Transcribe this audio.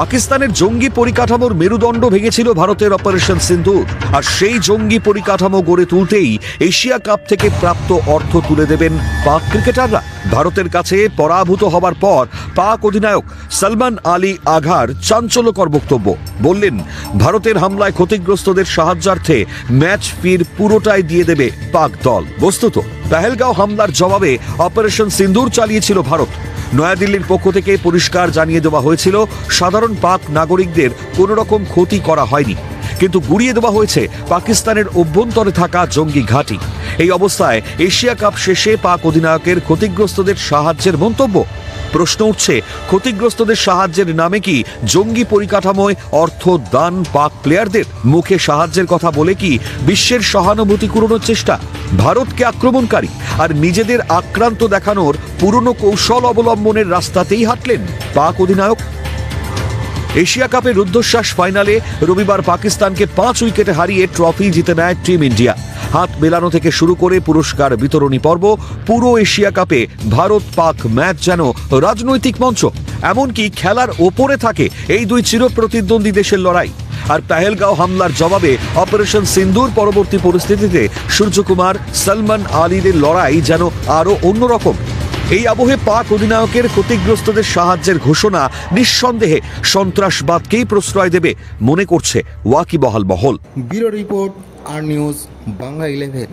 পাকিস্তানের জঙ্গি পরিকাঠামোর মেরুদণ্ড ভেঙেছিল ভারতের অপারেশন সিন্ধুর আর সেই জঙ্গি পরিকাঠামো গড়ে তুলতেই এশিয়া কাপ থেকে প্রাপ্ত অর্থ তুলে দেবেন পাক ক্রিকেটাররা। ভারতের কাছে পরাভূত হবার পর পাক অধিনায়ক সলমান আলী আঘার চাঞ্চল্যকর বক্তব্য। বললেন, ভারতের হামলায় ক্ষতিগ্রস্তদের সাহায্যার্থে ম্যাচ ফির পুরোটাই দিয়ে দেবে পাক দল। বস্তুত, পেহেলগাঁও হামলার জবাবে অপারেশন সিন্দুর চালিয়েছিল ভারত। নয়াদিল্লির পক্ষ থেকে পরিষ্কার জানিয়ে দেওয়া হয়েছিল, সাধারণ পাক নাগরিকদের কোনো রকম ক্ষতি করা হয়নি। কিন্তু গুড়িয়ে দেওয়া হয়েছে পাকিস্তানের অভ্যন্তরে থাকা জঙ্গি ঘাঁটি। এই অবস্থায় এশিয়া কাপ শেষে পাক অধিনায়কের ক্ষতিগ্রস্তদের সাহায্যের মন্তব্য। প্রশ্ন উঠছে, ক্ষতিগ্রস্তদের সাহায্যের নামে কি জঙ্গি পরিকাঠামোয় অর্থ দান পাক প্লেয়ারদের মুখে সাহায্যের কথা বলে কি বিশ্বের সহানুভূতি কুড়োনোর চেষ্টা? ভারতকে আক্রমণকারী আর নিজেদের আক্রান্ত দেখানোর পুরনো কৌশল অবলম্বনের রাস্তাতেই হাঁটলেন পাক অধিনায়ক এশিয়া কাপের রুদ্ধশ্বাস ফাইনালে রবিবার পাকিস্তানকে পাঁচ উইকেটে হারিয়ে ট্রফি জিতে নেয় টিম ইন্ডিয়া। হাত মেলানো থেকে শুরু করে পুরস্কার বিতরণী পর্ব, পুরো এশিয়া কাপে ভারত পাক ম্যাচ যেন রাজনৈতিক মঞ্চ, এমনকি খেলার ওপরে থাকে এই দুই চিরপ্রতিদ্বন্দ্বী দেশের লড়াই। আর পেহেলগাঁও হামলার জবাবে অপারেশন সিন্দুর পরবর্তী পরিস্থিতিতে সূর্যকুমার, সলমান আলীদের লড়াই যেন আরও অন্যরকম। এই আবহে পাক অধিনায়কের ক্ষতিগ্রস্তদের সাহায্যের ঘোষণা নিঃসন্দেহে সন্ত্রাসবাদকেই প্রশ্রয় দেবে মনে করছে ওয়াকিবহাল মহল। ব্যুরো রিপোর্ট আর নিউজ বাংলা ইলেভেন।